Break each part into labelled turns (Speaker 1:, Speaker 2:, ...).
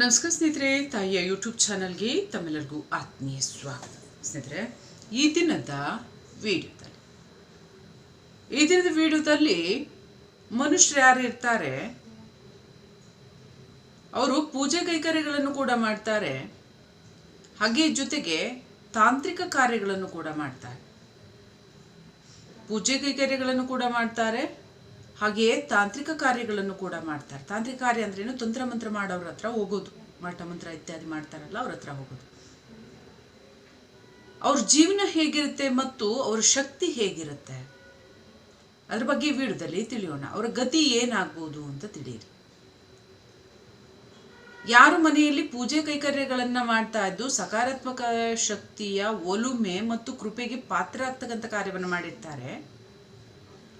Speaker 1: ನಮಸ್ಕಾರ ಸ್ನೇಹಿತರೆ, ತಾಯಿಯ ಯೂಟ್ಯೂಬ್ ಚಾನಲ್ಗೆ ತಮ್ಮೆಲ್ಲರಿಗೂ ಆತ್ಮೀಯ ಸ್ವಾಗತ. ಸ್ನೇಹಿತರೆ, ಈ ದಿನದ ವಿಡಿಯೋದಲ್ಲಿ, ಈ ದಿನದ ವಿಡಿಯೋದಲ್ಲಿ ಮನುಷ್ಯರು ಯಾರು ಇರ್ತಾರೆ? ಅವರು ಪೂಜೆ ಕೈಕಾರ್ಯಗಳನ್ನು ಕೂಡ ಮಾಡ್ತಾರೆ. ಹಾಗೆ ಜೊತೆಗೆ ತಾಂತ್ರಿಕ ಕಾರ್ಯಗಳನ್ನು ಕೂಡ ಮಾಡ್ತಾರೆ. ಪೂಜೆ ಕೈಕಾರ್ಯಗಳನ್ನು ಕೂಡ ಮಾಡ್ತಾರೆ. ಹಾಗೆಯೇ ತಾಂತ್ರಿಕ ಕಾರ್ಯಗಳನ್ನು ಕೂಡ ಮಾಡ್ತಾರೆ. ತಾಂತ್ರಿಕ ಕಾರ್ಯ ಅಂದ್ರೇನು ತಂತ್ರ ಮಂತ್ರ ಮಾಡೋರ ಹತ್ರ ಹೋಗೋದು. ಮಾಟ ಮಂತ್ರ ಇತ್ಯಾದಿ ಮಾಡ್ತಾರಲ್ಲ, ಅವ್ರ ಹತ್ರ ಹೋಗೋದು. ಅವ್ರ ಜೀವನ ಹೇಗಿರುತ್ತೆ ಮತ್ತು ಅವ್ರ ಶಕ್ತಿ ಹೇಗಿರುತ್ತೆ? ಅದ್ರ ಬಗ್ಗೆ ವಿಡಿಯೋದಲ್ಲಿ ತಿಳಿಯೋಣ. ಅವರ ಗತಿ ಏನಾಗ್ಬೋದು ಅಂತ ತಿಳಿಯಿರಿ. ಯಾರು ಮನೆಯಲ್ಲಿ ಪೂಜೆ ಕೈಕರ್ಯಗಳನ್ನ ಮಾಡ್ತಾ ಇದ್ದು ಸಕಾರಾತ್ಮಕ ಶಕ್ತಿಯ ಒಲುಮೆ ಮತ್ತು ಕೃಪೆಗೆ ಪಾತ್ರ ಆಗ್ತಕ್ಕಂಥ ಕಾರ್ಯವನ್ನು ಮಾಡಿರ್ತಾರೆ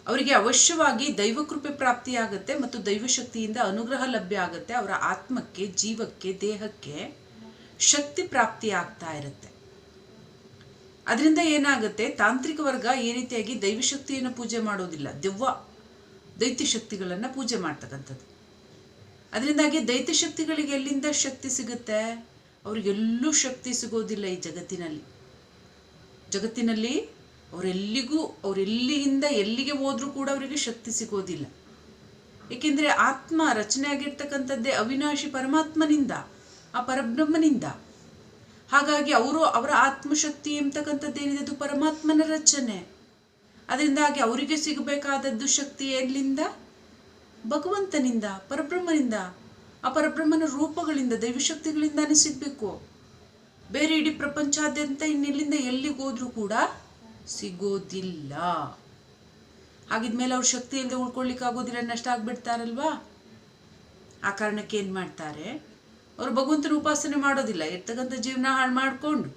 Speaker 1: ಅವರಿಗೆ ಅವಶ್ಯವಾಗಿ ದೈವಕೃಪೆ ಪ್ರಾಪ್ತಿಯಾಗುತ್ತೆ ಮತ್ತು ದೈವಶಕ್ತಿಯಿಂದ ಅನುಗ್ರಹ ಲಭ್ಯ ಆಗುತ್ತೆ. ಅವರ ಆತ್ಮಕ್ಕೆ, ಜೀವಕ್ಕೆ, ದೇಹಕ್ಕೆ ಶಕ್ತಿ ಪ್ರಾಪ್ತಿ ಆಗ್ತಾ ಇರುತ್ತೆ. ಅದರಿಂದ ಏನಾಗುತ್ತೆ? ತಾಂತ್ರಿಕ ವರ್ಗ ಈ ರೀತಿಯಾಗಿ ದೈವ ಶಕ್ತಿಯನ್ನು ಪೂಜೆ ಮಾಡೋದಿಲ್ಲ. ದೆವ್ವ ದೈತ್ಯ ಶಕ್ತಿಗಳನ್ನು ಪೂಜೆ ಮಾಡ್ತಕ್ಕಂಥದ್ದು. ಅದರಿಂದಾಗಿ ದೈತ್ಯ ಶಕ್ತಿಗಳಿಗೆ ಎಲ್ಲಿಂದ ಶಕ್ತಿ ಸಿಗುತ್ತೆ? ಅವ್ರಿಗೆಲ್ಲೂ ಶಕ್ತಿ ಸಿಗೋದಿಲ್ಲ ಈ ಜಗತ್ತಿನಲ್ಲಿ. ಜಗತ್ತಿನಲ್ಲಿ ಅವರೆಲ್ಲಿಗೂ, ಅವರೆಲ್ಲಿಯಿಂದ ಎಲ್ಲಿಗೆ ಹೋದ್ರೂ ಕೂಡ ಅವರಿಗೆ ಶಕ್ತಿ ಸಿಗೋದಿಲ್ಲ. ಏಕೆಂದರೆ ಆತ್ಮ ರಚನೆ ಆಗಿರ್ತಕ್ಕಂಥದ್ದೇ ಅವಿನಾಶಿ ಪರಮಾತ್ಮನಿಂದ, ಆ ಪರಬ್ರಹ್ಮನಿಂದ. ಹಾಗಾಗಿ ಅವರು ಅವರ ಆತ್ಮಶಕ್ತಿ ಎಂಬತಕ್ಕಂಥದ್ದೇನಿದೆ, ಅದು ಪರಮಾತ್ಮನ ರಚನೆ. ಅದರಿಂದಾಗಿ ಅವರಿಗೆ ಸಿಗಬೇಕಾದದ್ದು ಶಕ್ತಿ ಎಲ್ಲಿಂದ? ಭಗವಂತನಿಂದ, ಪರಬ್ರಹ್ಮನಿಂದ. ಆ ಪರಬ್ರಹ್ಮನ ರೂಪಗಳಿಂದ, ದೈವಶಕ್ತಿಗಳಿಂದಾನೇ ಸಿಗಬೇಕು. ಬೇರೆ ಇಡೀ ಪ್ರಪಂಚಾದ್ಯಂತ ಇನ್ನೆಲ್ಲಿಂದ ಎಲ್ಲಿಗೆ ಹೋದ್ರೂ ಕೂಡ ಸಿಗೋದಿಲ್ಲ. ಹಾಗಿದ್ಮೇಲೆ ಅವ್ರ ಶಕ್ತಿ ಇಲ್ಲದೆ ಉಳ್ಕೊಳ್ಳಿಕ್ಕೆ ಆಗೋದಿಲ್ಲ, ನಷ್ಟ ಆಗ್ಬಿಡ್ತಾರಲ್ವಾ? ಆ ಕಾರಣಕ್ಕೆ ಏನು ಮಾಡ್ತಾರೆ? ಅವರು ಭಗವಂತನ ಉಪಾಸನೆ ಮಾಡೋದಿಲ್ಲ ಇರ್ತಕ್ಕಂಥ ಜೀವನ ಹಾಳು ಮಾಡಿಕೊಂಡು,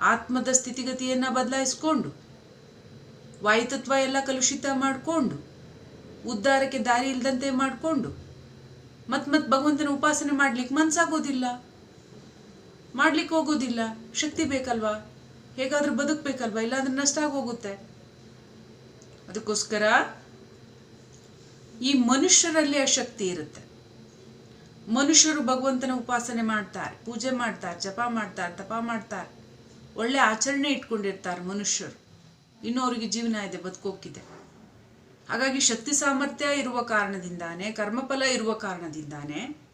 Speaker 1: ಆತ್ಮದ ಸ್ಥಿತಿಗತಿಯನ್ನು ಬದಲಾಯಿಸ್ಕೊಂಡು, ವಾಯುತತ್ವ ಎಲ್ಲ ಕಲುಷಿತ ಮಾಡಿಕೊಂಡು, ಉದ್ಧಾರಕ್ಕೆ ದಾರಿ ಇಲ್ಲದಂತೆ ಮಾಡಿಕೊಂಡು ಮತ್ತೆ ಮತ್ತೆ ಭಗವಂತನ ಉಪಾಸನೆ ಮಾಡ್ಲಿಕ್ಕೆ ಮನ್ಸಾಗೋದಿಲ್ಲ. ಮಾಡ್ಲಿಕ್ಕೆ ಹೋಗೋದಿಲ್ಲ. ಶಕ್ತಿ ಬೇಕಲ್ವಾ? ಹೇಗಾದ್ರೂ ಬದುಕಬೇಕಲ್ವ? ಇಲ್ಲಾಂದ್ರೆ ನಷ್ಟ ಆಗೋಗುತ್ತೆ. ಅದಕ್ಕೋಸ್ಕರ ಈ ಮನುಷ್ಯರಲ್ಲಿ ಆ ಶಕ್ತಿ ಇರುತ್ತೆ. ಮನುಷ್ಯರು ಭಗವಂತನ ಉಪಾಸನೆ ಮಾಡ್ತಾರೆ, ಪೂಜೆ ಮಾಡ್ತಾರೆ, ಜಪ ಮಾಡ್ತಾರೆ, ತಪ ಮಾಡ್ತಾರೆ. ಒಳ್ಳೆ ಆಚರಣೆ ಇಟ್ಕೊಂಡಿರ್ತಾರೆ ಮನುಷ್ಯರು. ಇನ್ನೂ ಅವರಿಗೆ ಜೀವನ ಇದೆ, ಬದುಕೋಕ್ಕಿದೆ. ಹಾಗಾಗಿ ಶಕ್ತಿ ಸಾಮರ್ಥ್ಯ ಇರುವ ಕಾರಣದಿಂದಾನೆ, ಕರ್ಮಫಲ ಇರುವ ಕಾರಣದಿಂದಾನೆ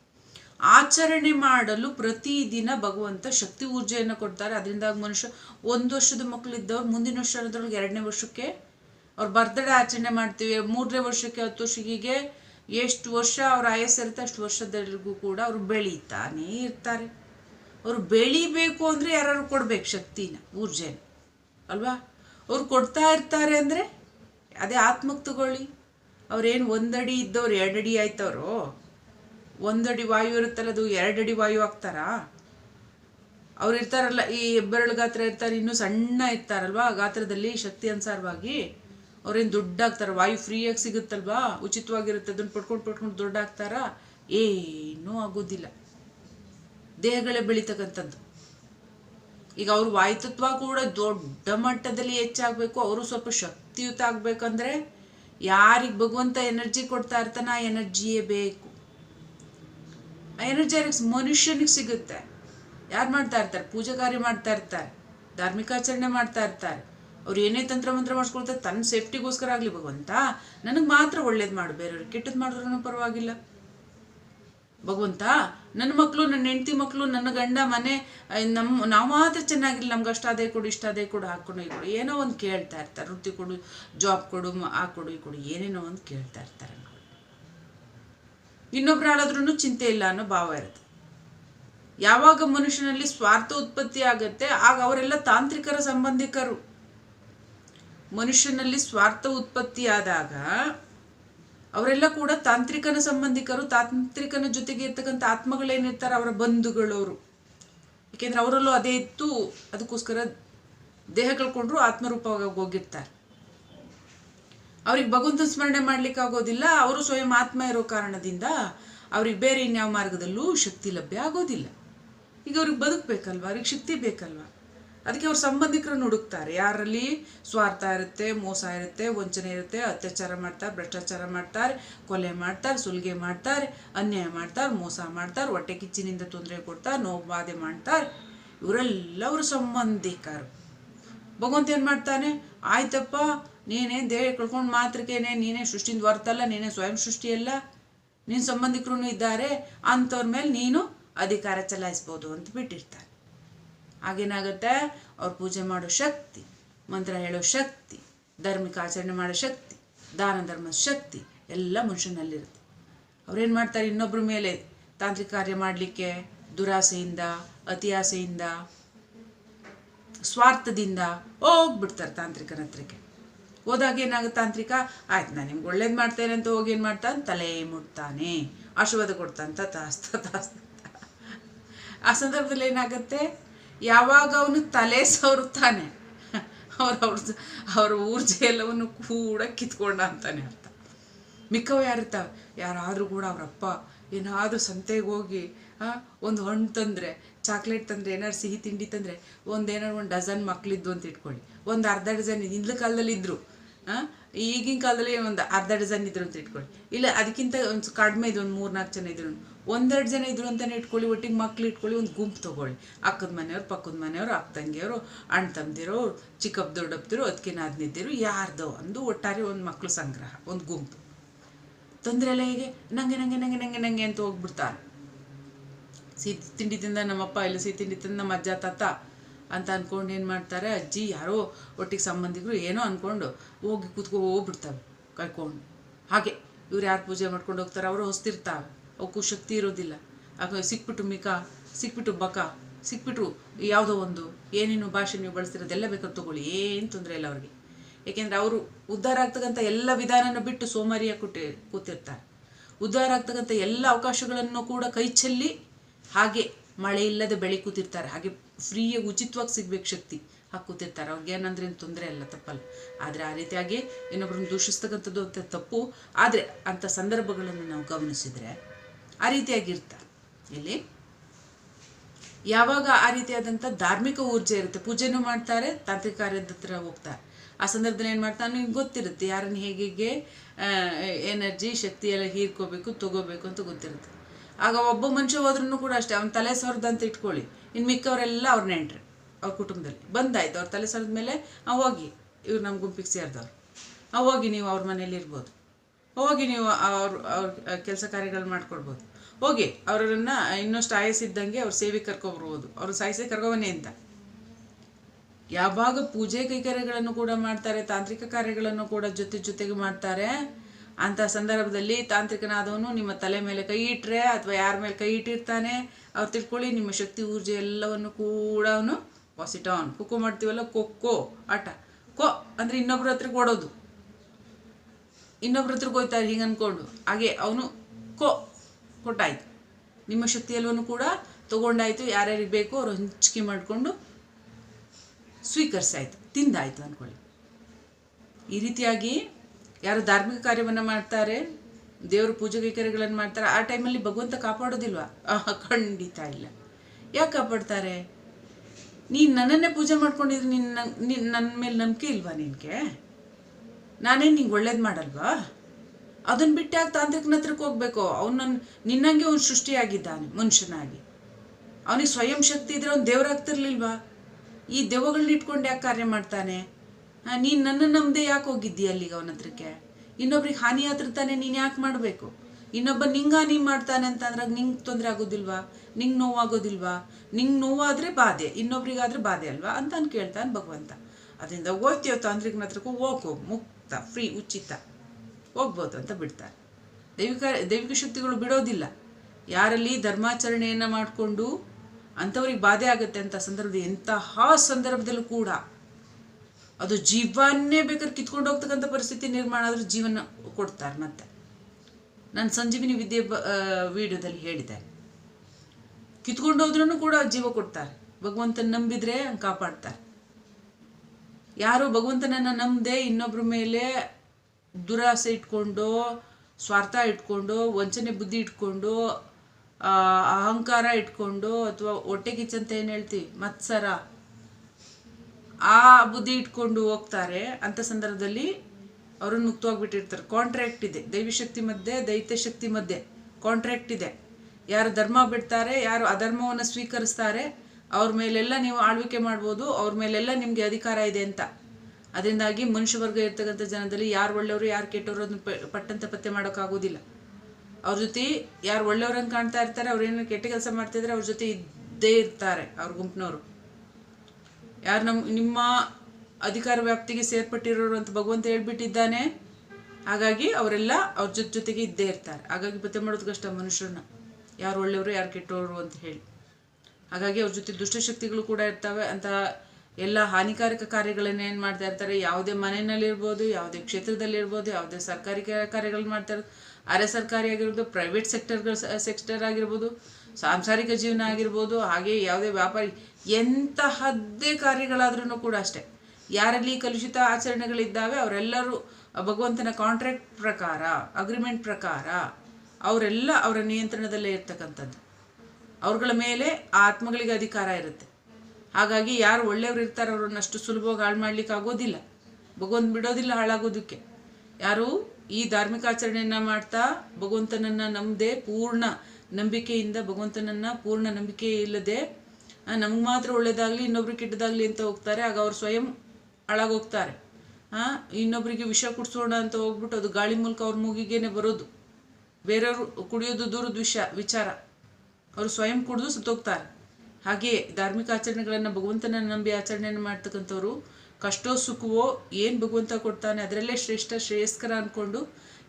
Speaker 1: ಆಚರಣೆ ಮಾಡಲು ಪ್ರತಿದಿನ ಭಗವಂತ ಶಕ್ತಿ ಊರ್ಜೆಯನ್ನು ಕೊಡ್ತಾರೆ. ಅದರಿಂದ ಮನುಷ್ಯ ಒಂದು ವರ್ಷದ ಮಕ್ಕಳಿದ್ದವ್ರು ಮುಂದಿನ ವರ್ಷ ಎರಡನೇ ವರ್ಷಕ್ಕೆ ಅವ್ರ ಬರ್ತ್ಡೇ ಆಚರಣೆ ಮಾಡ್ತೀವಿ. ಮೂರನೇ ವರ್ಷಕ್ಕೆ ಹತ್ತು ವರ್ಷಕ್ಕೆ ಎಷ್ಟು ವರ್ಷ ಅವ್ರ ಆಯಸ್ಸು ಇರುತ್ತೆ ಅಷ್ಟು ವರ್ಷದವರೆಗೂ ಕೂಡ ಅವರು ಬೆಳೀತಾನೇ ಇರ್ತಾರೆ. ಅವರು ಬೆಳಿಬೇಕು ಅಂದರೆ ಯಾರು ಕೊಡ್ಬೇಕು ಶಕ್ತಿನ, ಊರ್ಜೆನ, ಅಲ್ವಾ? ಅವ್ರು ಕೊಡ್ತಾ ಇರ್ತಾರೆ ಅಂದರೆ ಅದೇ ಆತ್ಮಕ್ಕೆ ತಗೊಳ್ಳಿ. ಅವ್ರೇನು ಒಂದಡಿ ಇದ್ದವ್ರು ಎರಡಡಿ ಆಯ್ತವ್ರು ಒಂದಡಿ ವಾಯು ಇರುತ್ತಲ್ಲ, ಅದು ಎರಡಡಿ ವಾಯು ಆಗ್ತಾರಾ? ಅವ್ರು ಇರ್ತಾರಲ್ಲ, ಈ ಹೆಬ್ಬೆರಳು ಗಾತ್ರ ಇರ್ತಾರೆ, ಇನ್ನೂ ಸಣ್ಣ ಇರ್ತಾರಲ್ವಾ ಗಾತ್ರದಲ್ಲಿ ಶಕ್ತಿ ಅನುಸಾರವಾಗಿ ಅವ್ರೇನು ದುಡ್ಡಾಗ್ತಾರೆ? ವಾಯು ಫ್ರೀಯಾಗಿ ಸಿಗುತ್ತಲ್ವಾ? ಉಚಿತವಾಗಿರುತ್ತೆ, ಅದನ್ನು ಪಡ್ಕೊಂಡು ಪಡ್ಕೊಂಡು ದುಡ್ಡಾಗ್ತಾರ? ಏನೂ ಆಗೋದಿಲ್ಲ. ದೇಹಗಳೇ ಬೆಳೀತಕ್ಕಂಥದ್ದು. ಈಗ ಅವ್ರ ವಾಯುತತ್ವ ಕೂಡ ದೊಡ್ಡ ಮಟ್ಟದಲ್ಲಿ ಹೆಚ್ಚಾಗಬೇಕು, ಅವರು ಸ್ವಲ್ಪ ಶಕ್ತಿಯುತ ಆಗಬೇಕಂದ್ರೆ ಯಾರಿಗೆ ಭಗವಂತ ಎನರ್ಜಿ ಕೊಡ್ತಾ ಇರ್ತಾನೆ ಎನರ್ಜಿಯೇ ಬೇಕು. ಆ ಎನರ್ಜಿ ಯಾರಿಗೆ ಮನುಷ್ಯನಿಗೆ ಸಿಗುತ್ತೆ. ಯಾರು ಮಾಡ್ತಾ ಇರ್ತಾರೆ? ಪೂಜೆ ಕಾರ್ಯ ಮಾಡ್ತಾ ಇರ್ತಾರೆ. ಧಾರ್ಮಿಕಾಚರಣೆ ಮಾಡ್ತಾ ಇರ್ತಾರೆ. ಅವ್ರು ಏನೇ ತಂತ್ರ ಮಂತ್ರ ಮಾಡ್ಸ್ಕೊಳ್ತಾರೆ ತನ್ನ ಸೇಫ್ಟಿಗೋಸ್ಕರ ಆಗಲಿ ಭಗವಂತ. ನನಗೆ ಮಾತ್ರ ಒಳ್ಳೇದು ಮಾಡು. ಬೇರೆಯವ್ರಿಗೆ ಕೆಟ್ಟದ್ದು ಮಾಡಿದ್ರೂ ಪರವಾಗಿಲ್ಲ. ಭಗವಂತ ನನ್ನ ಮಕ್ಕಳು ನನ್ನ ಹೆಂಡತಿ ಮಕ್ಕಳು ನನ್ನ ಗಂಡ ಮನೆ ನಮ್ಮ ನಾವು ಮಾತ್ರ ಚೆನ್ನಾಗಿಲ್ಲ. ನಮ್ಗೆ ಅಷ್ಟು ಅದೇ ಕೊಡು, ಇಷ್ಟ ಅದೇ ಕೊಡು, ಹಾಕ್ಕೊಂಡು ಕೊಡು ಏನೋ ಒಂದು ಕೇಳ್ತಾ ಇರ್ತಾರೆ. ವೃತ್ತಿ ಕೊಡು ಜಾಬ್ ಕೊಡು ಆ ಕೊಡು, ಈ ಕೊಡು, ಏನೇನೋ ಒಂದು ಕೇಳ್ತಾ ಇರ್ತಾರೆ. ಇನ್ನೊಬ್ರು ಚಿಂತೆ ಇಲ್ಲ ಅನ್ನೋ ಭಾವ ಇರುತ್ತೆ. ಯಾವಾಗ ಮನುಷ್ಯನಲ್ಲಿ ಸ್ವಾರ್ಥ ಉತ್ಪತ್ತಿ ಆಗುತ್ತೆ, ಆಗ ಅವರೆಲ್ಲ ತಾಂತ್ರಿಕರ ಸಂಬಂಧಿಕರು. ಮನುಷ್ಯನಲ್ಲಿ ಸ್ವಾರ್ಥ ಉತ್ಪತ್ತಿಯಾದಾಗ ಅವರೆಲ್ಲ ಕೂಡ ತಾಂತ್ರಿಕನ ಸಂಬಂಧಿಕರು, ತಾಂತ್ರಿಕನ ಜೊತೆಗೆ ಇರ್ತಕ್ಕಂಥ ಆತ್ಮಗಳೇನಿರ್ತಾರೆ, ಅವರ ಬಂಧುಗಳವರು. ಏಕೆಂದ್ರೆ ಅವರಲ್ಲೂ ಅದೇ ಇತ್ತು, ಅದಕ್ಕೋಸ್ಕರ ದೇಹ ಕಳ್ಕೊಂಡ್ರು ಆತ್ಮರೂಪವಾಗಿ ಹೋಗಿರ್ತಾರೆ. ಅವ್ರಿಗೆ ಭಗವಂತ ಸ್ಮರಣೆ ಮಾಡ್ಲಿಕ್ಕೆ ಆಗೋದಿಲ್ಲ, ಅವರು ಸ್ವಯಂ ಆತ್ಮ ಇರೋ ಕಾರಣದಿಂದ ಅವ್ರಿಗೆ ಬೇರೆ ಇನ್ಯಾವ ಮಾರ್ಗದಲ್ಲೂ ಶಕ್ತಿ ಲಭ್ಯ ಆಗೋದಿಲ್ಲ. ಈಗ ಅವ್ರಿಗೆ ಬದುಕಬೇಕಲ್ವ? ಅವ್ರಿಗೆ ಶಕ್ತಿ ಬೇಕಲ್ವ? ಅದಕ್ಕೆ ಅವ್ರ ಸಂಬಂಧಿಕರನ್ನು ಹುಡುಕ್ತಾರೆ. ಯಾರಲ್ಲಿ? ಸ್ವಾರ್ಥ ಇರುತ್ತೆ, ಮೋಸ ಇರುತ್ತೆ, ವಂಚನೆ ಇರುತ್ತೆ, ಅತ್ಯಾಚಾರ ಮಾಡ್ತಾರೆ, ಭ್ರಷ್ಟಾಚಾರ ಮಾಡ್ತಾರೆ, ಕೊಲೆ ಮಾಡ್ತಾರೆ, ಸುಲಿಗೆ ಮಾಡ್ತಾರೆ, ಅನ್ಯಾಯ ಮಾಡ್ತಾರೆ, ಮೋಸ ಮಾಡ್ತಾರೆ, ಹೊಟ್ಟೆ ಕಿಚ್ಚಿನಿಂದ ತೊಂದರೆ ಕೊಡ್ತಾರೆ, ನೋವು ಬಾಧೆ ಮಾಡ್ತಾರೆ. ಇವರೆಲ್ಲ ಅವ್ರ ಸಂಬಂಧಿಕರು. ಭಗವಂತ ಏನು ಮಾಡ್ತಾನೆ? ಆಯ್ತಪ್ಪ ನೀನೇ ದೇಹ ಕಳ್ಕೊಂಡು ಮಾತ್ರಕ್ಕೇನೆ ನೀನೇ ಸೃಷ್ಟಿಯಿಂದ ಹೊರ್ತಲ್ಲ ನೀನೇ ಸ್ವಯಂ ಸೃಷ್ಟಿಯಲ್ಲ. ನಿನ್ನ ಸಂಬಂಧಿಕರು ಇದ್ದಾರೆ, ಅಂಥವ್ರ ಮೇಲೆ ನೀನು ಅಧಿಕಾರ ಚಲಾಯಿಸ್ಬೋದು ಅಂತ ಬಿಟ್ಟಿರ್ತಾರೆ ಆಗೇನಾಗುತ್ತೆ ಅವ್ರು ಪೂಜೆ ಮಾಡೋ ಶಕ್ತಿ, ಮಂತ್ರ ಹೇಳೋ ಶಕ್ತಿ, ಧಾರ್ಮಿಕ ಆಚರಣೆ ಮಾಡೋ ಶಕ್ತಿ, ದಾನ ಧರ್ಮದ ಶಕ್ತಿ ಎಲ್ಲ ಮನುಷ್ಯನಲ್ಲಿರುತ್ತೆ. ಅವ್ರೇನು ಮಾಡ್ತಾರೆ? ಇನ್ನೊಬ್ಬರ ಮೇಲೆ ತಾಂತ್ರಿಕ ಕಾರ್ಯ ಮಾಡಲಿಕ್ಕೆ, ದುರಾಸೆಯಿಂದ, ಅತಿಯಾಸೆಯಿಂದ, ಸ್ವಾರ್ಥದಿಂದ ಹೋಗ್ಬಿಡ್ತಾರೆ ತಾಂತ್ರಿಕನ ಹತ್ರಕ್ಕೆ. ಹೋದಾಗ ಏನಾಗುತ್ತೆ ತಾಂತ್ರಿಕ? ಆಯ್ತು, ನಾನು ನಿಮ್ಗೆ ಒಳ್ಳೇದು ಮಾಡ್ತೇನೆ ಅಂತ ಹೋಗಿ ಏನು ಮಾಡ್ತಾನೆ? ತಲೆ ಮುಟ್ತಾನೆ. ಆಶೀರ್ವಾದ ಕೊಡ್ತಾನೆ ತಾಸ್ತ ತಾಸ್ತ. ಆ ಸಂದರ್ಭದಲ್ಲಿ ಏನಾಗುತ್ತೆ? ಯಾವಾಗ ಅವನು ತಲೆ ಸವರುತ್ತಾನೆ, ಅವ್ರ ಅವ್ರ ಅವ್ರ ಊರ್ಜೆ ಎಲ್ಲವನ್ನು ಕೂಡ ಕಿತ್ಕೊಂಡ ಅಂತಾನೆ ಅರ್ಥ. ಮಿಕ್ಕವು ಯಾರಿರ್ತಾವೆ ಯಾರಾದರೂ ಕೂಡ ಅವರಪ್ಪ ಏನಾದರೂ ಸಂತೆಗೆ ಹೋಗಿ ಒಂದು ಹಣ್ಣು ತಂದರೆ, ಚಾಕ್ಲೇಟ್ ತಂದರೆ, ಏನಾದ್ರು ಸಿಹಿ ತಿಂಡಿ ತಂದರೆ, ಒಂದು ಏನಾದ್ರು ಒಂದು ಡಜನ್ ಮಕ್ಕಳಿದ್ದು ಅಂತ ಇಟ್ಕೊಳ್ಳಿ. ಒಂದು ಅರ್ಧ ಡಜನ್ ಹಿಂದ್ಲ ಕಾಲದಲ್ಲಿ ಇದ್ದರು ಈಗಿನ ಕಾಲದಲ್ಲಿ ಒಂದು ಅರ್ಧ ಡಜನ್ ಇದ್ರು ಅಂತ ಇಟ್ಕೊಳ್ಳಿ. ಇಲ್ಲ, ಅದಕ್ಕಿಂತ ಒಂದು ಕಡಿಮೆ ಇದು ಒಂದು ಮೂರ್ನಾಲ್ಕು ಜನ ಇದ್ರು. ಒಂದೆರಡು ಜನ ಇದ್ರು ಅಂತಲೇ ಇಟ್ಕೊಳ್ಳಿ, ಒಟ್ಟಿಗೆ ಮಕ್ಳು ಇಟ್ಕೊಳ್ಳಿ, ಒಂದು ಗುಂಪು ತೊಗೊಳ್ಳಿ. ಅಕ್ಕದ ಮನೆಯವ್ರು, ಪಕ್ಕದ ಮನೆಯವರು ಅಕ್ಕ ತಂಗಿಯವರು, ಅಣ್ಣ ತಮ್ಮದಿರೋ ಚಿಕ್ಕಪ್ಪ ದೊಡ್ಡಪ್ಪದಿರು ಅದಕ್ಕೆ ನಾದ್ನಿದ್ದಿರು ಯಾರ್ದೋ ಅಂದು ಒಟ್ಟಾರೆ ಒಂದು ಮಕ್ಕಳು ಸಂಗ್ರಹ, ಒಂದು ಗುಂಪು. ತೊಂದರೆ ಎಲ್ಲ ಹೇಗೆ? ನಂಗೆ ನಂಗೆ ನಂಗೆ ನಂಗೆ ನಂಗೆ ಅಂತ ಹೋಗ್ಬಿಡ್ತಾರೆ ಸಿಹಿ ತಿಂಡಿ ತಿಂದ ನಮ್ಮಪ್ಪ ಇಲ್ಲ ಸಿಹಿ ತಿಂಡಿ ತಿಂದ ನಮ್ಮ ಅಜ್ಜ ತಾತ ಅಂತ ಅಂದ್ಕೊಂಡು ಏನು ಮಾಡ್ತಾರೆ, ಅಜ್ಜಿ ಯಾರೋ ಒಟ್ಟಿಗೆ ಸಂಬಂಧಿಕರು ಏನೋ ಅಂದ್ಕೊಂಡು ಹೋಗಿ ಕೂತ್ಕೊ ಹೋಗ್ಬಿಡ್ತವೆ ಕಳ್ಕೊಂಡು ಹಾಗೆ ಇವ್ರು ಯಾರು ಪೂಜೆ ಮಾಡ್ಕೊಂಡು ಹೋಗ್ತಾರೆ, ಅವರು ಹೊಸ್ತಿರ್ತಾವೆ ಅವಕ್ಕೂ ಶಕ್ತಿ ಇರೋದಿಲ್ಲ. ಆಗ ಸಿಕ್ಬಿಟ್ಟು ಮಿಕ, ಸಿಕ್ಬಿಟ್ಟು ಬಕ ಸಿಕ್ಬಿಟ್ಟು ಯಾವುದೋ ಒಂದು, ಏನೇನು ಭಾಷೆ ನೀವು ಬಳಸ್ತಿರೋದೆಲ್ಲ ಬೇಕಾದ್ರೆ ತೊಗೊಳ್ಳಿ, ಏನು ತೊಂದರೆ ಇಲ್ಲ ಅವ್ರಿಗೆ. ಏಕೆಂದರೆ ಅವರು ಉದ್ಧಾರ ಆಗ್ತಕ್ಕಂಥ ಎಲ್ಲ ವಿಧಾನನ ಬಿಟ್ಟು ಸೋಮಾರಿಯಾಗಿ ಕೂತಿ, ಕೂತಿರ್ತಾರೆ. ಉದ್ಧಾರ ಆಗ್ತಕ್ಕಂಥ ಎಲ್ಲ ಅವಕಾಶಗಳನ್ನು ಕೂಡ ಕೈ ಚೆಲ್ಲಿ ಹಾಗೆ ಮಳೆ ಇಲ್ಲದೆ ಬೆಳೆ ಕೂತಿರ್ತಾರೆ. ಹಾಗೆ ಫ್ರೀಯಾಗಿ ಉಚಿತವಾಗಿ ಸಿಗ್ಬೇಕು ಶಕ್ತಿ. ಹಾಕಿ ಕೂತಿರ್ತಾರೆ ಅವ್ರಿಗೆ ಏನಂದ್ರೇನು ತೊಂದರೆ ಇಲ್ಲ, ತಪ್ಪಲ್ಲ. ಆದರೆ ಆ ರೀತಿಯಾಗಿ ಇನ್ನೊಬ್ಬರನ್ನು ದೂಷಿಸ್ತಕ್ಕಂಥದ್ದು ಅಂತ ತಪ್ಪು. ಆದರೆ ಅಂಥ ಸಂದರ್ಭಗಳನ್ನು ನಾವು ಗಮನಿಸಿದರೆ ಆ ರೀತಿಯಾಗಿರ್ತಾರೆ ಇಲ್ಲಿ ಯಾವಾಗ ಆ ರೀತಿಯಾದಂಥ ಧಾರ್ಮಿಕ ಊರ್ಜೆ ಇರುತ್ತೆ, ಪೂಜೆನೂ ಮಾಡ್ತಾರೆ, ತಾಂತ್ರಿಕ ಕಾರ್ಯದ ಹತ್ರ ಹೋಗ್ತಾರೆ. ಆ ಸಂದರ್ಭದಲ್ಲಿ ಏನು ಮಾಡ್ತಾನೆ ನಿಮ್ಗೆ ಗೊತ್ತಿರುತ್ತೆ, ಯಾರನ್ನು ಹೇಗೆ ಹೇಗೆ ಎನರ್ಜಿ, ಶಕ್ತಿ ಎಲ್ಲ ಹೀರ್ಕೋಬೇಕು, ತಗೋಬೇಕು ಅಂತ ಗೊತ್ತಿರುತ್ತೆ. ಆಗ ಒಬ್ಬ ಮನುಷ್ಯ ಹೋದ್ರೂ ಕೂಡ ಅಷ್ಟೇ, ಅವ್ನ ತಲೆ ಸವರ್ದು ಅಂತ ಇಟ್ಕೊಳ್ಳಿ. ಇನ್ನು ಮಿಕ್ಕವರೆಲ್ಲ ಅವ್ರ ನೆಂಟ್ರಿ, ಅವ್ರ ಕುಟುಂಬದಲ್ಲಿ. ಬಂದಾಯ್ತು, ಅವ್ರ ತಲೆ ಸವರ್ದ ಮೇಲೆ ಹೋಗಿ, ಇವ್ರು ನಮ್ಮ ಗುಂಪಿಗೆ ಸೇರಿದವ್ರು. ಹೋಗಿ ನೀವು ಅವ್ರ ಮನೇಲಿ ಇರ್ಬೋದು. ಹೋಗಿ ನೀವು ಅವ್ರ ಅವ್ರ ಕೆಲಸ ಕಾರ್ಯಗಳು ಮಾಡ್ಕೊಡ್ಬೋದು ಹೋಗಿ, ಅವರನ್ನು ಇನ್ನಷ್ಟು ಆಯಸ್ಸಿದ್ದಂಗೆ ಅವ್ರ ಸೇವೆ ಕರ್ಕೊಬರ್ಬೋದು. ಅವ್ರು ಸಾಯಿಸಿ ಕರ್ಕೊಬನ್ನಿ ಅಂತ. ಯಾವಾಗ ಪೂಜೆ ಕೈಕಾರ್ಯಗಳನ್ನು ಕೂಡ ಮಾಡ್ತಾರೆ, ತಾಂತ್ರಿಕ ಕಾರ್ಯಗಳನ್ನು ಕೂಡ ಜೊತೆ ಜೊತೆಗೆ ಮಾಡ್ತಾರೆ ಅಂಥ ಸಂದರ್ಭದಲ್ಲಿ ತಾಂತ್ರಿಕನಾದವನು ನಿಮ್ಮ ತಲೆ ಮೇಲೆ ಕೈ ಇಟ್ಟರೆ ಅಥವಾ ಯಾರ ಮೇಲೆ ಕೈ ಇಟ್ಟಿರ್ತಾನೆ, ಅವ್ರು ತಿಳ್ಕೊಳ್ಳಿ, ನಿಮ್ಮ ಶಕ್ತಿ, ಊರ್ಜೆ ಎಲ್ಲವನ್ನು ಕೂಡ ಅವನು ಪಾಸಿಟಾನ್ ಖೋಖೋ ಮಾಡ್ತೀವಲ್ಲ ಖೋಖೋ ಆಟ. ಖೋ ಅಂದರೆ ಇನ್ನೊಬ್ರ ಹತ್ರ ಓಡೋದು. ಇನ್ನೊಬ್ರ ಹತ್ರ ಕೊಯ್ತಾರೆ ಹಿಂಗೆ ಅಂದ್ಕೊಂಡು ಹಾಗೆ ಅವನು ಕೋ ಕೊಟ್ಟಾಯ್ತು. ನಿಮ್ಮ ಶಕ್ತಿ ಎಲ್ಲವನ್ನು ಕೂಡ ತೊಗೊಂಡಾಯಿತು, ಯಾರ್ಯಾರಿಗೆ ಬೇಕೋ ಅವ್ರು ಹಂಚಿಕೆ ಮಾಡಿಕೊಂಡು ಸ್ವೀಕರಿಸಾಯ್ತು ತಿಂದಾಯ್ತು ಅಂದ್ಕೊಳ್ಳಿ ಈ ರೀತಿಯಾಗಿ ಯಾರು ಧಾರ್ಮಿಕ ಕಾರ್ಯವನ್ನು ಮಾಡ್ತಾರೆ, ದೇವ್ರ ಪೂಜೆ ಕೈಕರ್ಯಗಳನ್ನು ಮಾಡ್ತಾರೆ, ಆ ಟೈಮಲ್ಲಿ ಭಗವಂತ ಕಾಪಾಡೋದಿಲ್ವಾ? ಖಂಡಿತ ಇಲ್ಲ. ಯಾಕೆ ಕಾಪಾಡ್ತಾರೆ? ನೀನು ನನ್ನನ್ನೇ ಪೂಜೆ ಮಾಡ್ಕೊಂಡಿದ್ರೆ ನಿನ್ನ ನಿನ್ನ ಮೇಲೆ ನಂಬಿಕೆ ಇಲ್ವಾ ನಿನಗೆ? ನಾನೇನು ನಿಂಗೆ ಒಳ್ಳೇದು ಮಾಡಲ್ವಾ? ಅದನ್ನು ಬಿಟ್ಟು ಯಾಕೆ ತಾಂತ್ರಿಕನ ಹತ್ರಕ್ಕೆ ಹೋಗ್ಬೇಕು? ಅವ್ನು ನನ್ನ ನಿನ್ನಂಗೆ ಅವ್ನು ಸೃಷ್ಟಿಯಾಗಿದ್ದಾನೆ, ಮನುಷ್ಯನಾಗಿ. ಅವನಿಗೆ ಸ್ವಯಂ ಶಕ್ತಿ ಇದ್ರೆ ಅವ್ನು ದೇವರಾಗ್ತಿರ್ಲಿಲ್ವಾ ಈ ದೆವ್ವಗಳನ್ನ ಇಟ್ಕೊಂಡು ಯಾಕೆ ಕಾರ್ಯ ಮಾಡ್ತಾನೆ? ನೀನು ನನ್ನ ನಂಬದೆ ಯಾಕೆ ಹೋಗಿದ್ದೀಯ ಅಲ್ಲಿಗೆ ಅವನ ಹತ್ರಕ್ಕೆ? ಇನ್ನೊಬ್ರಿಗೆ ಹಾನಿ ಹತ್ರ ತಾನೆ ನೀನು ಯಾಕೆ ಮಾಡಬೇಕು? ಇನ್ನೊಬ್ಬ ನಿಂಗೆ ಹಾನಿ ಮಾಡ್ತಾನೆ ಅಂತಂದ್ರೆ ನಿಂಗೆ ತೊಂದರೆ ಆಗೋದಿಲ್ವಾ? ನಿಂಗೆ ನೋವಾಗೋದಿಲ್ವಾ? ನಿಂಗೆ ನೋವಾದರೆ ಬಾಧೆ, ಇನ್ನೊಬ್ರಿಗಾದ್ರೆ ಬಾಧೆ ಅಲ್ವಾ ಅಂತ ಅನ್ ಕೇಳ್ತಾನೆ ಭಗವಂತ. ಅದರಿಂದ ಹೋಗ್ತೀವ ತಾಂತ್ರಿಕನ ಹತ್ರಕ್ಕೂ ಹೋಗು, ಮುಕ್ತ ಫ್ರೀ ಉಚಿತ. ಹೋಗ್ಬೋದು ಅಂತ ಬಿಡ್ತಾರೆ ದೈವಿಕ ದೈವಿಕ ಶಕ್ತಿಗಳು ಬಿಡೋದಿಲ್ಲ. ಯಾರಲ್ಲಿ ಧರ್ಮಾಚರಣೆಯನ್ನು ಮಾಡಿಕೊಂಡು ಅಂಥವ್ರಿಗೆ ಬಾಧೆ ಆಗುತ್ತೆ ಅಂತ ಸಂದರ್ಭದಲ್ಲಿ ಎಂತಹ ಸಂದರ್ಭದಲ್ಲೂ ಕೂಡ ಅದು ಜೀವನ್ನೇ ಬೇಕಾದ್ರೆ ಕಿತ್ಕೊಂಡು ಹೋಗ್ತಕ್ಕಂಥ ಪರಿಸ್ಥಿತಿ ನಿರ್ಮಾಣ ಆದರೂ ಜೀವನ ಕೊಡ್ತಾರೆ ಮತ್ತೆ. ನಾನು ಸಂಜೀವಿನಿ ವಿದ್ಯೆ ಬ ವಿಡಿಯೋದಲ್ಲಿ ಹೇಳಿದೆ. ಕಿತ್ಕೊಂಡು ಹೋದ್ರೂ ಕೂಡ ಜೀವ ಕೊಡ್ತಾರೆ. ಭಗವಂತನ ನಂಬಿದ್ರೆ ಕಾಪಾಡ್ತಾರೆ. ಯಾರು ಭಗವಂತನನ್ನು ನಂಬದೆ ಇನ್ನೊಬ್ಬರ ಮೇಲೆ ದುರಾಸೆ ಇಟ್ಕೊಂಡು, ಸ್ವಾರ್ಥ ಇಟ್ಕೊಂಡು, ವಂಚನೆ ಬುದ್ಧಿ ಇಟ್ಕೊಂಡು ಅಹಂಕಾರ ಇಟ್ಕೊಂಡು, ಅಥವಾ ಹೊಟ್ಟೆ ಕಿಚ್ಚಂತ ಏನು ಹೇಳ್ತೀವಿ ಮತ್ಸರ. ಆ ಬುದ್ಧಿ ಇಟ್ಕೊಂಡು ಹೋಗ್ತಾರೆ ಅಂಥ ಸಂದರ್ಭದಲ್ಲಿ ಅವ್ರನ್ನ ಮುಕ್ತವಾಗ್ಬಿಟ್ಟಿರ್ತಾರೆ ಕಾಂಟ್ರಾಕ್ಟ್ ಇದೆ. ದೈವಿ ಶಕ್ತಿ ಮಧ್ಯೆ ದೈತ್ಯ ಶಕ್ತಿ ಮಧ್ಯೆ. ಕಾಂಟ್ರಾಕ್ಟ್ ಇದೆ. ಯಾರು ಧರ್ಮ ಬಿಡ್ತಾರೆ, ಯಾರು ಅಧರ್ಮವನ್ನು ಸ್ವೀಕರಿಸ್ತಾರೆ, ಅವ್ರ ಮೇಲೆಲ್ಲ ನೀವು ಆಳ್ವಿಕೆ ಮಾಡ್ಬೋದು, ಅವ್ರ ಮೇಲೆಲ್ಲ ನಿಮಗೆ ಅಧಿಕಾರ ಇದೆ ಅಂತ. ಅದರಿಂದಾಗಿ ಮನುಷ್ಯ ವರ್ಗ ಇರ್ತಕ್ಕಂಥ ಜನದಲ್ಲಿ ಯಾರು ಒಳ್ಳೆಯವರು, ಯಾರು ಕೆಟ್ಟವರು ಅದನ್ನ ಪಟ್ಟಂತ ಪತ್ತೆ ಮಾಡೋಕ್ಕಾಗೋದಿಲ್ಲ. ಅವ್ರ ಜೊತೆ ಯಾರು ಒಳ್ಳೆಯವ್ರಂಗೆ ಕಾಣ್ತಾ ಇರ್ತಾರೆ ಅವ್ರು ಏನು ಕೆಟ್ಟ ಕೆಲಸ ಮಾಡ್ತಿದ್ರೆ ಅವ್ರ ಜೊತೆ ಇದ್ದೇ ಇರ್ತಾರೆ, ಅವ್ರ ಗುಂಪಿನವರು. ಯಾರು ನಮ್ಮ ನಿಮ್ಮ ಅಧಿಕಾರ ವ್ಯಾಪ್ತಿಗೆ ಸೇರ್ಪಟ್ಟಿರೋರು ಅಂತ ಭಗವಂತ ಹೇಳ್ಬಿಟ್ಟಿದ್ದಾನೆ. ಹಾಗಾಗಿ ಅವರೆಲ್ಲ ಅವ್ರ ಜೊತೆ ಜೊತೆಗೆ ಇದ್ದೇ ಇರ್ತಾರೆ. ಹಾಗಾಗಿ ಪತ್ತೆ ಮಾಡೋದು ಕಷ್ಟ ಮನುಷ್ಯರನ್ನ. ಯಾರು ಒಳ್ಳೆಯವರು, ಯಾರು ಕೆಟ್ಟವರು ಅಂತ ಹೇಳಿ. ಹಾಗಾಗಿ ಅವ್ರ ಜೊತೆ ದುಷ್ಟಶಕ್ತಿಗಳು ಕೂಡ ಇರ್ತವೆ. ಅಂತ ಎಲ್ಲ ಹಾನಿಕಾರಕ ಕಾರ್ಯಗಳನ್ನ ಏನು ಮಾಡ್ತಾ ಇರ್ತಾರೆ? ಯಾವುದೇ ಮನೆಯಲ್ಲಿರ್ಬೋದು ಯಾವುದೇ ಕ್ಷೇತ್ರದಲ್ಲಿರ್ಬೋದು ಯಾವುದೇ ಸರ್ಕಾರಿ ಕಾರ್ಯಗಳನ್ನ ಮಾಡ್ತಾ ಇರೋದು. ಅರೆ ಸರ್ಕಾರಿ ಆಗಿರ್ಬೋದು ಪ್ರೈವೇಟ್ ಸೆಕ್ಟರ್ಗಳು ಸೆಕ್ಟರ್ ಆಗಿರ್ಬೋದು. ಸಾಂಸಾರಿಕ ಜೀವನ ಆಗಿರ್ಬೋದು, ಹಾಗೆ ಯಾವುದೇ ವ್ಯಾಪಾರಿ, ಎಂತಹದ್ದೇ ಕಾರ್ಯಗಳಾದ್ರೂ ಕೂಡ ಅಷ್ಟೇ. ಯಾರಲ್ಲಿ ಕಲುಷಿತ ಆಚರಣೆಗಳಿದ್ದಾವೆ, ಅವರೆಲ್ಲರೂ ಭಗವಂತನ ಕಾಂಟ್ರಾಕ್ಟ್ ಪ್ರಕಾರ ಅಗ್ರಿಮೆಂಟ್ ಪ್ರಕಾರ, ಅವರೆಲ್ಲ ಅವರ ನಿಯಂತ್ರಣದಲ್ಲೇ ಇರ್ತಕ್ಕಂಥದ್ದು. ಅವ್ರಗಳ ಮೇಲೆ ಆತ್ಮಗಳಿಗೆ ಅಧಿಕಾರ ಇರುತ್ತೆ. ಹಾಗಾಗಿ ಯಾರು ಒಳ್ಳೆಯವರು ಇರ್ತಾರೆ ಅವ್ರನ್ನ ಅಷ್ಟು ಸುಲಭವಾಗಿ ಹಾಳು ಮಾಡ್ಲಿಕ್ಕೆ ಆಗೋದಿಲ್ಲ. ಭಗವಂತ ಬಿಡೋದಿಲ್ಲ ಹಾಳಾಗೋದಕ್ಕೆ. ಯಾರು ಈ ಧಾರ್ಮಿಕ ಆಚರಣೆಯನ್ನು ಮಾಡ್ತಾ ಭಗವಂತನನ್ನ ನಂಬದೆ ಪೂರ್ಣ ನಂಬಿಕೆಯಿಂದ ಭಗವಂತನನ್ನ ಪೂರ್ಣ ನಂಬಿಕೆ ಇಲ್ಲದೆ ನಮ್ಗೆ ಮಾತ್ರ ಒಳ್ಳೇದಾಗ್ಲಿ ಇನ್ನೊಬ್ರಿಗೆ ಕೆಟ್ಟದಾಗ್ಲಿ ಅಂತ ಹೋಗ್ತಾರೆ. ಆಗ ಅವ್ರು ಸ್ವಯಂ ಹಾಳಾಗೋಗ್ತಾರೆ ಆ, ಇನ್ನೊಬ್ರಿಗೆ ವಿಷ ಕುಡಿಸೋಣ ಅಂತ ಹೋಗ್ಬಿಟ್ಟು ಅದು ಗಾಳಿ ಮೂಲಕ ಅವ್ರ ಮೂಗಿಗೇನೆ ಬರೋದು. ಬೇರೆಯವರು ಕುಡಿಯೋದು ದೂರದ ವಿಷ, ವಿಚಾರ. ಅವರು ಸ್ವಯಂ ಕುಡಿದು ಸತ್ತೋಗ್ತಾರೆ. ಹಾಗೆಯೇ ಧಾರ್ಮಿಕ ಆಚರಣೆಗಳನ್ನು ಭಗವಂತನ ನಂಬಿ ಆಚರಣೆಯನ್ನು ಮಾಡ್ತಕ್ಕಂಥವ್ರು, ಕಷ್ಟೋ ಸುಖವೋ ಏನು ಭಗವಂತ ಕೊಡ್ತಾನೆ, ಅದರಲ್ಲೇ ಶ್ರೇಷ್ಠ, ಶ್ರೇಯಸ್ಕರ ಅಂದ್ಕೊಂಡು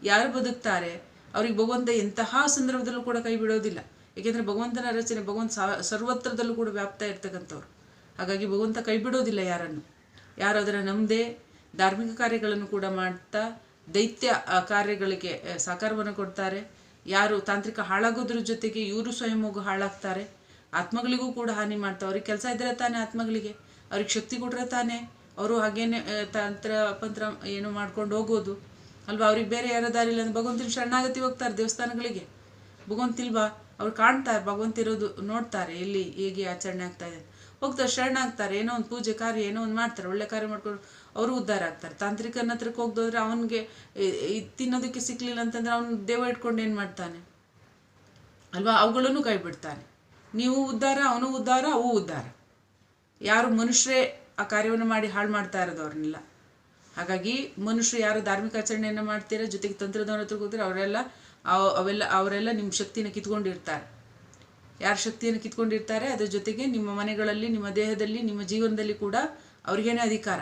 Speaker 1: ಯಾರು ಬದುಕ್ತಾರೆ ಅವ್ರಿಗೆ ಭಗವಂತ ಎಂತಹ ಸಂದರ್ಭದಲ್ಲೂ ಕೂಡ ಕೈ ಬಿಡೋದಿಲ್ಲ. ಏಕೆಂದರೆ ಭಗವಂತನ ರಚನೆ ಭಗವಂತ ಸರ್ವತ್ರದಲ್ಲೂ ಕೂಡ ವ್ಯಾಪ್ತ ಇರ್ತಕ್ಕಂಥವ್ರು. ಹಾಗಾಗಿ ಭಗವಂತ ಕೈ ಬಿಡೋದಿಲ್ಲ ಯಾರನ್ನು. ಯಾರು ನಂಬದೆ ಧಾರ್ಮಿಕ ಕಾರ್ಯಗಳನ್ನು ಕೂಡ ಮಾಡ್ತಾ ದೈತ್ಯ ಕಾರ್ಯಗಳಿಗೆ ಸಾಕಾರವನ್ನು ಕೊಡ್ತಾರೆ. ಯಾರು ತಾಂತ್ರಿಕ ಹಾಳಾಗೋದ್ರ ಜೊತೆಗೆ ಇವರು ಸ್ವಯಂ ಹೋಗಿ ಹಾಳಾಗ್ತಾರೆ. ಆತ್ಮಗಳಿಗೂ ಕೂಡ ಹಾನಿ ಮಾಡ್ತಾರೆ ಅವ್ರಿಗೆ ಕೆಲಸ ಇದ್ರೆ ತಾನೇ ಆತ್ಮಗಳಿಗೆ. ಅವ್ರಿಗೆ ಶಕ್ತಿ ಕೊಟ್ರೆ ತಾನೇ. ಅವರು ಹಾಗೇನೆ ತಂತ್ರ, ಅಪಂತ್ರ ಏನು ಮಾಡ್ಕೊಂಡು ಹೋಗೋದು. ಅಲ್ವಾ? ಅವ್ರಿಗೆ ಬೇರೆ ಯಾರ ದಾರಿ ಇಲ್ಲ ಅಂದ್ರೆ ಭಗವಂತನ ಶರಣಾಗತಿ ಹೋಗ್ತಾರೆ ದೇವಸ್ಥಾನಗಳಿಗೆ. ಭಗವಂತ ಇಲ್ವಾ? ಅವ್ರು ಕಾಣ್ತಾರೆ, ಭಗವಂತ ಇರೋದು ನೋಡ್ತಾರೆ ಎಲ್ಲಿ, ಹೇಗೆ ಆಚರಣೆ ಆಗ್ತಾ ಇದೆ. ಹೋಗ್ತಾರೆ, ಶರಣಾಗ್ತಾರೆ, ಏನೋ ಒಂದು ಪೂಜೆ ಕಾರ್ಯ, ಏನೋ ಒಂದು ಮಾಡ್ತಾರೆ, ಒಳ್ಳೆ ಕಾರ್ಯ ಮಾಡ್ಕೊಂಡು ಅವರು ಉದ್ಧಾರ ಆಗ್ತಾರೆ. ತಾಂತ್ರಿಕನ ಹತ್ರಕ್ಕೆ ಹೋಗ್ದೋದ್ರೆ ಅವನಿಗೆ ತಿನ್ನೋದಕ್ಕೆ ಸಿಕ್ಲಿಲ್ಲ ಅಂತಂದ್ರೆ ಅವನು ದೇವ ಇಟ್ಕೊಂಡು ಏನು ಮಾಡ್ತಾನೆ? ಅಲ್ವಾ? ಅವುಗಳನ್ನು ಕೈ ಬಿಡ್ತಾನೆ ನೀವು ಉದ್ಧಾರ, ಅವನು ಉದ್ಧಾರ, ಅವು ಉದ್ಧಾರ. ಯಾರು ಮನುಷ್ಯರೇ ಆ ಕಾರ್ಯವನ್ನು ಮಾಡಿ ಹಾಳು ಮಾಡ್ತಾ ಇರೋದು ಅವ್ರನ್ನೆಲ್ಲ. ಹಾಗಾಗಿ ಮನುಷ್ಯರು ಯಾರು ಧಾರ್ಮಿಕ ಆಚರಣೆಯನ್ನು ಮಾಡ್ತೀರಾ ಜೊತೆಗೆ ತಂತ್ರಜ್ಞಾನ ಹತ್ರ ಹೋಗ್ತೀರ ಅವರೆಲ್ಲ ಅವ್- ಅವೆಲ್ಲ ಅವರೆಲ್ಲ ನಿಮ್ಮ ಶಕ್ತಿಯನ್ನು ಕಿತ್ಕೊಂಡಿರ್ತಾರೆ. ಯಾರ ಶಕ್ತಿಯನ್ನು ಕಿತ್ಕೊಂಡಿರ್ತಾರೆ ಅದ್ರ ಜೊತೆಗೆ ನಿಮ್ಮ ಮನೆಗಳಲ್ಲಿ ನಿಮ್ಮ ದೇಹದಲ್ಲಿ ನಿಮ್ಮ ಜೀವನದಲ್ಲಿ ಕೂಡ ಅವ್ರಿಗೇನೆ ಅಧಿಕಾರ.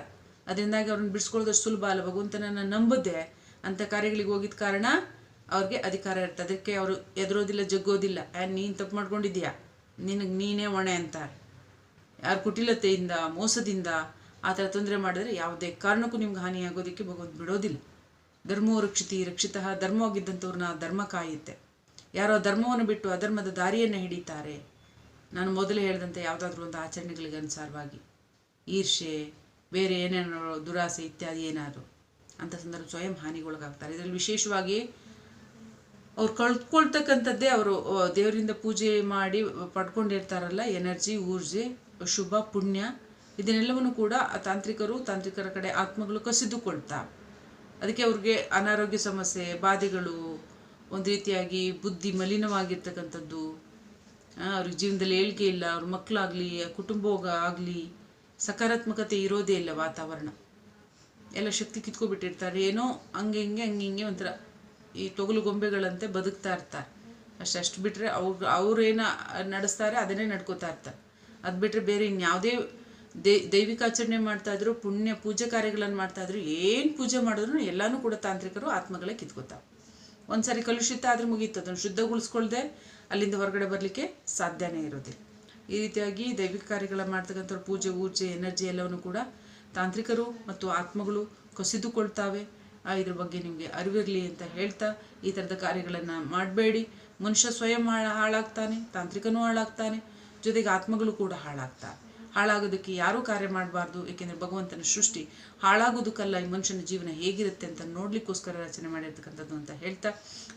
Speaker 1: ಅದರಿಂದಾಗಿ ಅವ್ರನ್ನ ಬಿಡಿಸ್ಕೊಳ್ಳೋದಷ್ಟು ಸುಲಭ ಅಲ್ಲ. ಭಗವಂತನನ್ನು ನಂಬದೆ ಅಂಥ ಕಾರ್ಯಗಳಿಗೆ ಹೋಗಿದ ಕಾರಣ ಅವ್ರಿಗೆ ಅಧಿಕಾರ ಇರುತ್ತೆ ಅದಕ್ಕೆ ಅವರು ಎದುರೋದಿಲ್ಲ ಜಗ್ಗೋದಿಲ್ಲ. "ಏ, ನೀನು ತಪ್ಪು ಮಾಡ್ಕೊಂಡಿದ್ಯಾ ನಿನಗೆ ನೀನೇ ಹೊಣೆ ಅಂತಾರೆ. ಯಾರು ಕುಟಿಲತೆಯಿಂದ ಮೋಸದಿಂದ ಆ ಥರ ತೊಂದರೆ ಮಾಡಿದ್ರೆ ಯಾವುದೇ ಕಾರಣಕ್ಕೂ ನಿಮ್ಗೆ ಹಾನಿಯಾಗೋದಕ್ಕೆ ಭಗವಂತ ಬಿಡೋದಿಲ್ಲ. ಧರ್ಮೋ ರಕ್ಷಿತಿ ರಕ್ಷಿತ ಧರ್ಮವಾಗಿದ್ದಂಥವ್ರನ್ನ ಧರ್ಮ ಕಾಯುತ್ತೆ. ಯಾರೋ ಧರ್ಮವನ್ನು ಬಿಟ್ಟು ಅಧರ್ಮದ ದಾರಿಯನ್ನು ಹಿಡಿತಾರೆ. ನಾನು ಮೊದಲೇ ಹೇಳಿದಂತೆ ಯಾವುದಾದ್ರೂ ಒಂದು ಆಚರಣೆಗಳಿಗೆ ಅನುಸಾರವಾಗಿ ಈರ್ಷೆ ಬೇರೆ ಏನೇನೋ ದುರಾಸೆ ಇತ್ಯಾದಿ ಏನಾದರೂ ಅಂಥ ಸಂದರ್ಭ ಸ್ವಯಂ ಹಾನಿಗೊಳಗಾಗ್ತಾರೆ. ಇದರಲ್ಲಿ ವಿಶೇಷವಾಗಿ ಅವ್ರು ಕಳ್ಕೊಳ್ತಕ್ಕಂಥದ್ದೇ ಅವರು ದೇವರಿಂದ ಪೂಜೆ ಮಾಡಿ ಪಡ್ಕೊಂಡಿರ್ತಾರಲ್ಲ, ಎನರ್ಜಿ, ಊರ್ಜೆ, ಶುಭ, ಪುಣ್ಯ ಇದನ್ನೆಲ್ಲವನ್ನು ಕೂಡ ತಾಂತ್ರಿಕರು ತಾಂತ್ರಿಕರ ಕಡೆ ಆತ್ಮಗಳು ಕಸಿದುಕೊಳ್ತಾ, ಅದಕ್ಕೆ ಅವ್ರಿಗೆ ಅನಾರೋಗ್ಯ ಸಮಸ್ಯೆ, ಬಾಧೆಗಳು, ಒಂದು ರೀತಿಯಾಗಿ ಬುದ್ಧಿ ಮಲಿನವಾಗಿರ್ತಕ್ಕಂಥದ್ದು ಅವ್ರಿಗೆ ಜೀವನದಲ್ಲಿ ಏಳಿಗೆ ಇಲ್ಲ, ಅವ್ರ ಮಕ್ಕಳಾಗಲಿ ಕುಟುಂಬ ಆಗಲಿ, ಸಕಾರಾತ್ಮಕತೆ ಇರೋದೇ ಇಲ್ಲ ವಾತಾವರಣ. ಎಲ್ಲ ಶಕ್ತಿ ಕಿತ್ಕೊಬಿಟ್ಟಿರ್ತಾರೆ. ಏನೋ ಹಂಗೆ ಹಿಂಗೆ ಹಂಗೆ ಹಿಂಗೆ ಒಂಥರ ಈ ತೊಗಲು ಗೊಂಬೆಗಳಂತೆ ಬದುಕ್ತಾ ಇರ್ತಾರೆ. ಅಷ್ಟು ಅಷ್ಟು ಬಿಟ್ಟರೆ ಅವ್ರು, ಅವ್ರೇನ ನಡೆಸ್ತಾರೆ, ಅದನ್ನೇ ನಡ್ಕೋತಾ ಇರ್ತಾರೆ. ಅದು ಬಿಟ್ಟರೆ ಬೇರೆ ಇನ್ಯಾವುದೇ ದೈ, ದೈವಿಕ ಆಚರಣೆ ಮಾಡ್ತಾ ಇದ್ರು, ಪುಣ್ಯ ಪೂಜೆ ಕಾರ್ಯಗಳನ್ನು ಮಾಡ್ತಾ ಇದ್ರು, ಏನು ಪೂಜೆ ಮಾಡಿದ್ರು ಎಲ್ಲನೂ ಕೂಡ ತಾಂತ್ರಿಕರು ಆತ್ಮಗಳೇ ಕಿತ್ಕೋತಾವೆ ಒಂದ್ಸರಿ ಕಲುಷಿತ ಆದ್ರೆ ಮುಗೀತು, ಅದನ್ನು ಶುದ್ಧಗೊಳಿಸ್ಕೊಳ್ದೆ ಅಲ್ಲಿಂದ ಹೊರಗಡೆ ಬರಲಿಕ್ಕೆ ಸಾಧ್ಯನೇ ಇರೋದಿಲ್ಲ. ಈ ರೀತಿಯಾಗಿ ದೈವಿಕ ಕಾರ್ಯಗಳ ಮಾಡ್ತಕ್ಕಂಥವ್ರು ಪೂಜೆ, ಊರ್ಜೆ, ಎನರ್ಜಿ ಎಲ್ಲವನ್ನು ಕೂಡ ತಾಂತ್ರಿಕರು ಮತ್ತು ಆತ್ಮಗಳು ಕಸಿದುಕೊಳ್ತಾವೆ. ಇದ್ರ ಬಗ್ಗೆ ನಿಮಗೆ ಅರಿವಿರಲಿ ಅಂತ ಹೇಳ್ತಾ ಈ ಥರದ ಕಾರ್ಯಗಳನ್ನು ಮಾಡಬೇಡಿ. ಮನುಷ್ಯ ಸ್ವಯಂ ಹಾಳ ಹಾಳಾಗ್ತಾನೆ, ತಾಂತ್ರಿಕನೂ ಹಾಳಾಗ್ತಾನೆ, ಜೊತೆಗೆ ಆತ್ಮಗಳು ಕೂಡ ಹಾಳಾಗ್ತಾವೆ. ಹಾಳಾಗೋದಕ್ಕೆ ಯಾರೂ ಕಾರ್ಯ ಮಾಡಬಾರ್ದು, ಏಕೆಂದರೆ ಭಗವಂತನ ಸೃಷ್ಟಿ ಹಾಳಾಗೋದಕ್ಕಲ್ಲ ಈ ಮನುಷ್ಯನ ಜೀವನ ಹೇಗಿರುತ್ತೆ ಅಂತ ನೋಡ್ಲಿಕ್ಕೋಸ್ಕರ ರಚನೆ ಮಾಡಿರ್ತಕ್ಕಂಥದ್ದು ಅಂತ ಹೇಳ್ತಾ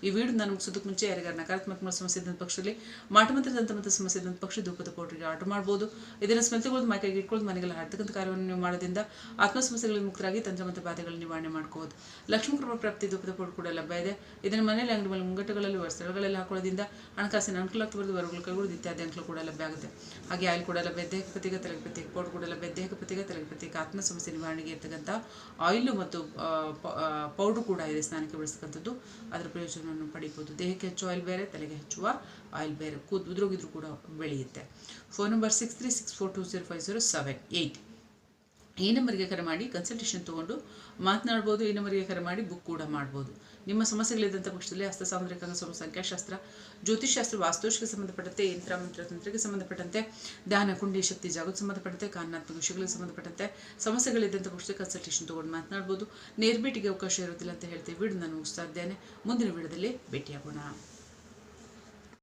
Speaker 1: ಈ ವಿಡಿಯೋ ನಾನು ಮುಗಿಸೋದಕ್ಕೆ ಮುಂಚೆ ಯಾರಿಗಾರ ನಕಾರಾತ್ಮಕ ಸಮಸ್ಯೆ ಇದ್ದಂಥ ಪಕ್ಷದಲ್ಲಿ ಮಾಟಮಂತ್ರ ಮತ್ತು ಸಮಸ್ಯೆ ಇದ್ದಂಥ ಪಕ್ಷ ಧೂಪದ ಪೌಡ್ರಿಗೆ ಆರ್ಡರ್ ಮಾಡ್ಬೋದು. ಇದನ್ನು ಸ್ಮೆಲ್ ತಗೊಳ್ಳೋದು ಮೈಕೈಗೆ ಇಟ್ಕೊಳ್ಳೋದು ಮನೆಗೆಲ್ಲ ಹಾಡ್ತಕ್ಕಂಥ ಕಾರ್ಯವನ್ನು ನೀವು ಮಾಡೋದ್ರಿಂದ ಆತ್ಮ ಸಮಸ್ಯೆಗಳಿಗೆ ಮುಕ್ತರಾಗಿ ತಂತ್ರ ಮತ್ತು ಬಾಧೆಗಳನ್ನು ನಿವಾರಣೆ ಮಾಡ್ಕೋಬೋದು. ಲಕ್ಷ್ಮೀ ಕೃಪಾ ಪ್ರಾಪ್ತಿ ಧೂಪದ ಪೋಟ್ ಕೂಡ ಲಭ್ಯ ಇದೆ. ಇದನ್ನು ಮನೆಯಲ್ಲಿ ಅಂಗಡಿ ಮೇಲೆ ಮುಂಗಟ್ಟುಗಳಲ್ಲಿ ಸ್ಥಳಗಳಲ್ಲಿ ಹಾಕೊಳ್ಳೋದ್ರಿಂದ ಹಣಕಾಸಿನ ಅನುಕೂಲ ಆಗ್ತಬಾರ್ದು ವರಗಳು ಕೈಗೊಳ್ಳೋದು ಇತ್ಯಾದಿ ಅಂಕಲು ಕೂಡ ಲಭ್ಯ ಆಗುತ್ತೆ. ಹಾಗೆ ಆಯಿಲ್ ಕೂಡ ಲಭ್ಯ ದೇಹಕ್ಕೆ ಪ್ರತ್ಯೇಕ ತಲೆಗೆ ಕೂಡಲ ಪೌಡರ್ ಕೂಡ ಲಭ್ಯ ದೇಹಕ್ಕೆ ಪ್ರತ್ಯೇಕ ತಲೆಗೆ ಪ್ರತ್ಯೇಕ ಆತ್ಮ ಸಮಸ್ಯೆ ನಿವಾರಣೆಗೆ ಇರ್ತಕ್ಕಂಥ ಆಯಿಲು ಮತ್ತು ಪೌಡ್ರು ಕೂಡ ಇದೆ ಸ್ನಾನಕ್ಕೆ ಬಳಸ್ತಕ್ಕಂಥದ್ದು. ಅದರ ಪ್ರಯೋಜನವನ್ನು ಪಡಿಬೋದು. ದೇಹಕ್ಕೆ ಹೆಚ್ಚು ಆಯಿಲ್ ಬೇರೆ, ತಲೆಗೆ ಹೆಚ್ಚುವ ಆಯಿಲ್ ಬೇರೆ. ಕೂದ್, ಉದ್ರೋಗಿದ್ರು ಕೂಡ ಬೆಳೆಯುತ್ತೆ. Phone number six three six four two zero five zero seven eight ಈ ನಂಬರಿಗೆ ಕರೆ ಮಾಡಿ ಕನ್ಸಲ್ಟೇಷನ್ ತೊಗೊಂಡು ಮಾತನಾಡ್ಬೋದು ಈ ನಂಬರಿಗೆ ಕರೆ ಮಾಡಿ ಬುಕ್ ಕೂಡ ಮಾಡ್ಬೋದು. ನಿಮ್ಮ ಸಮಸ್ಯೆಗಳಿದ್ದಂಥ ಪಕ್ಷದಲ್ಲಿ ಹಸ್ತ ಸಾಂದ್ರಿಕ ಸಂಖ್ಯಾಶಾಸ್ತ್ರ ಜ್ಯೋತಿಷಾಸ್ತ್ರ ವಾಸ್ತುಶಿಗೆ ಸಂಬಂಧಪಟ್ಟಂತೆ, ಯಂತ್ರ ಮಂತ್ರ ತಂತ್ರಕ್ಕೆ ಸಂಬಂಧಪಟ್ಟಂತೆ ಧ್ಯಾನ ಕುಂಡಿ, ಶಕ್ತಿ, ಜಾಗಕ್ಕೆ ಸಂಬಂಧಪಟ್ಟಂತೆ, ಕಾರಣಾತ್ಮಕ ವಿಷಯಗಳಿಗೆ ಸಂಬಂಧಪಟ್ಟಂತೆ ಸಮಸ್ಯೆಗಳಿದ್ದಂಥ ಪಕ್ಷದಲ್ಲಿ ಕನ್ಸಲ್ಟೇಷನ್ ತೊಗೊಂಡು ಮಾತನಾಡ್ಬೋದು. ನೇರ್ಭೇಟಿಗೆ ಅವಕಾಶ ಇರೋದಿಲ್ಲ ಅಂತ ಹೇಳ್ತೀವಿ ವಿಡಿಯೋ ನಾನು ಮುಗಿಸ್ತಾ ಇದ್ದೇನೆ. ಮುಂದಿನ ವಿಡಿಯೋದಲ್ಲಿ ಭೇಟಿಯಾಗೋಣ.